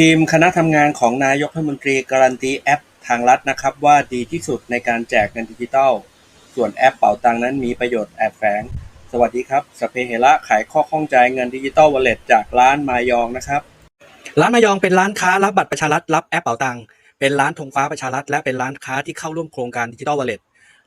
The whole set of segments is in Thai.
ทีมคณะทำงานของนายกรัฐมนตรีการันตีแอปทางรัฐนะครับว่าดีที่สุดในการแจกเงินดิจิทัล ส่วนแอปเป๋าตังนั้นมีประโยชน์แอบแฝง สวัสดีครับสเพเหระขายข้อข้องใจเงินดิจิทัลวอลเล็ตจากร้านมายองนะครับ ร้านมายองเป็นร้านค้ารับบัตรประชารัฐรับแอปเป๋าตังเป็นร้านธงฟ้าประชารัฐและเป็นร้านค้าที่เข้าร่วมโครงการดิจิทัลวอลเล็ต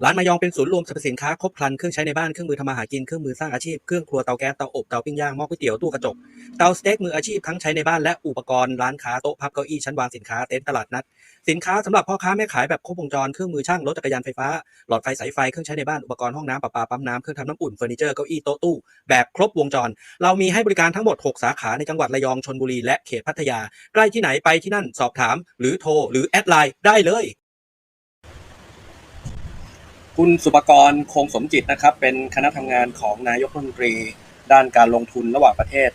ร้านมายองเป็นศูนย์รวมสรรพสินค้าครบครันเครื่องใช้ในบ้านเครื่องมือทำมาหากินเครื่องมือสร้างอาชีพเครื่องครัวเตาแก๊สเตาอบเตาปิ้งย่างหม้อก๋วยเตี๋ยวตู้กระจกเตาสเต็กมืออาชีพทั้งใช้ในบ้านและอุปกรณ์ร้านค้าโต๊ะพับเก้าอี้ชั้นวางสินค้าเต็นท์ตลาดนัด สินค้าสำหรับพ่อค้าแม่ขายแบบครบวงจรเครื่องมือช่างรถจักรยานไฟฟ้าหลอดไฟสายไฟเครื่องใช้ในบ้านอุปกรณ์ห้องน้ำประปาปั๊มน้ำเครื่องทำน้ำอุ่นเฟอร์นิเจอร์เก้าอี้โต๊ะตู้แบบครบวงจร เรามีให้บริการทั้งหมด 6 สาขาในจังหวัดระยองชนบุรีและเขตพัทยา ใกล้ที่ไหนไปที่นั่นสอบถาม หรือโทรหรือแอดไลน์ได้เลย คุณสุปกรณ์คงสมจิตนะครับ เป็นคณะทำงานของนายกรัฐมนตรี ด้านการลงทุนระหว่างประเทศ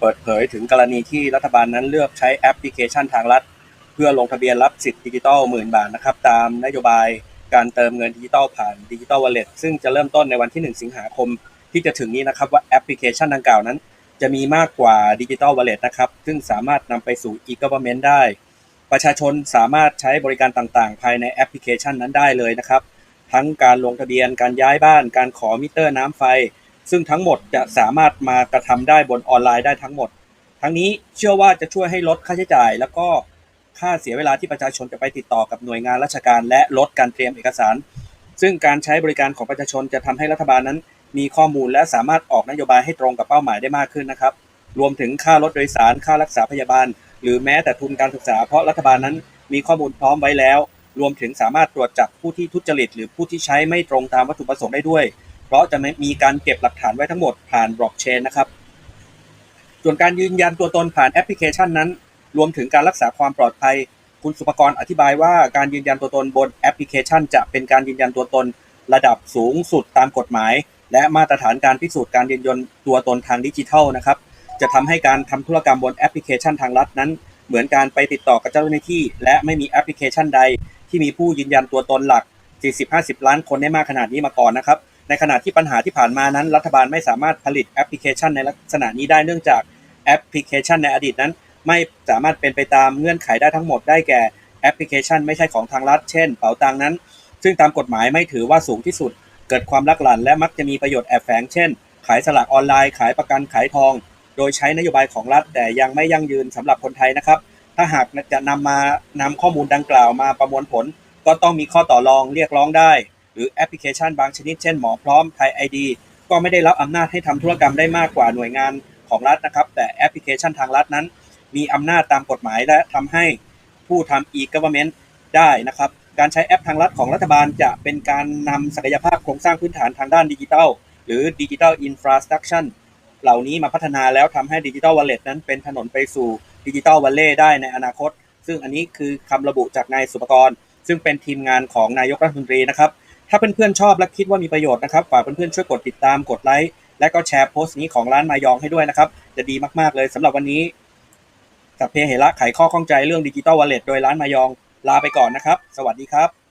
เปิดเผยถึงกรณีที่รัฐบาลนั้นเลือกใช้แอปพลิเคชันทางรัฐ เพื่อลงทะเบียนรับสิทธิ์ดิจิทัลหมื่นบาทนะครับ ตามนโยบายการเติมเงินดิจิทัลผ่านดิจิทัลวอลเล็ตซึ่งจะเริ่มต้นในวันที่ 1 สิงหาคม ที่จะถึงนี้นะครับว่าแอปพลิเคชันดังกล่าวนั้น จะมีมากกว่าดิจิทัลวอลเล็ตนะครับ ซึ่งสามารถนำไปสู่ e-government ได้ ประชาชนสามารถใช้บริการต่างๆ ภายในแอปพลิเคชันนั้นได้เลยนะครับ ทั้งการลงทะเบียนการย้ายบ้าน การขอมิเตอร์น้ำไฟ ซึ่งทั้งหมดจะสามารถมากระทำได้บนออนไลน์ได้ทั้งหมด ทั้งนี้เชื่อว่าจะช่วยให้ลดค่าใช้จ่าย แล้วก็ค่าเสียเวลาที่ประชาชนจะไปติดต่อกับหน่วยงานราชการ และลดการเตรียมเอกสาร ซึ่งการใช้บริการของประชาชนจะทำให้รัฐบาลนั้น มีข้อมูลและสามารถออกนโยบายให้ตรงกับเป้าหมายได้มากขึ้นนะครับ รวมถึงค่ารถโดยสาร ค่ารักษาพยาบาล หรือแม้แต่ทุนการศึกษา เพราะรัฐบาลนั้นมีข้อมูลพร้อมไว้แล้ว รวมถึงสามารถตรวจจับผู้ที่ทุจริต หรือผู้ที่ใช้ไม่ตรงตามวัตถุประสงค์ได้ด้วย เพราะจะมีการเก็บหลักฐานไว้ทั้งหมดผ่านบล็อกเชนนะครับส่วนการยืนยันตัวตนผ่านแอปพลิเคชันนั้น รวมถึงการรักษาความปลอดภัย คุณสุภกรอธิบายว่าการยืนยันตัวตนบนแอปพลิเคชัน จะเป็นการยืนยันตัวตนระดับสูงสุดตามกฎหมาย และมาตรฐานการพิสูจน์การยืนยันตัวตนทางดิจิทัลนะครับจะทำให้การทำธุรกรรมบนแอปพลิเคชันทางรัฐนั้น เหมือนการไปติดต่อกับเจ้าหน้าที่ และไม่มีแอปพลิเคชันใด ที่มีผู้ยืนยันตัวตนหลัก 40-50 ล้านคนได้มากขนาดนี้มาก่อนนะครับ ในขณะที่ปัญหาที่ผ่านมานั้น รัฐบาลไม่สามารถผลิตแอปพลิเคชันในลักษณะนี้ได้เนื่องจากแอปพลิเคชันในอดีตนั้น ไม่สามารถเป็นไปตามเงื่อนไขได้ทั้งหมดได้แก่แอปพลิเคชัน ไม่ใช่ของทางรัฐ เช่นเป๋าตังนั้น ซึ่งตามกฎหมายไม่ถือว่าสูงที่สุด เกิดความลักหลั่นและมักจะมีประโยชน์แอบแฝงเช่น ขายสลากออนไลน์ ขายประกันขายทอง โดยใช้นโยบายของรัฐแต่ยังไม่ยั่งยืนสำหรับคนไทยนะครับ ถ้าหากจะนำมานำข้อมูลดังกล่าวมาประมวลผล ก็ต้องมีข้อต่อรองเรียกร้องได้ หรือแอปพลิเคชันบางชนิดเช่นหมอพร้อมไทยไอดีก็ไม่ได้รับอำนาจให้ทำธุรกรรมได้มากกว่าหน่วยงานของรัฐนะครับ แต่แอปพลิเคชันทางรัฐนั้น มีอำนาจตามกฎหมายและทำให้ผู้ทำ e-government ได้นะครับ การใช้แอปทางรัฐของรัฐบาลจะเป็นการนำศักยภาพโครงสร้างพื้นฐานทางด้านดิจิทัล หรือดิจิทัลอินฟราสตรักชั่นเหล่านี้มาพัฒนาแล้วทำให้ดิจิทัลวอลเล็ตนั้นเป็นถนนไปสู่ ดิจิตอลวอลเล่ได้ในอนาคต ซึ่งอันนี้คือคำระบุจากนายสุปกรณ์ซึ่งเป็นทีมงานของนายกรัฐมนตรีนะครับ ถ้าเพื่อนๆชอบและคิดว่ามีประโยชน์นะครับ ฝากเพื่อนๆช่วยกดติดตามกดไลค์และก็แชร์โพสต์นี้ของร้านมายองให้ด้วยนะครับ จะดีมากๆเลยสำหรับวันนี้สัพเพเหระไขข้อข้องใจเรื่องดิจิตอลวอลเล็ตโดยร้านมายองลาไปก่อนนะครับ สวัสดีครับ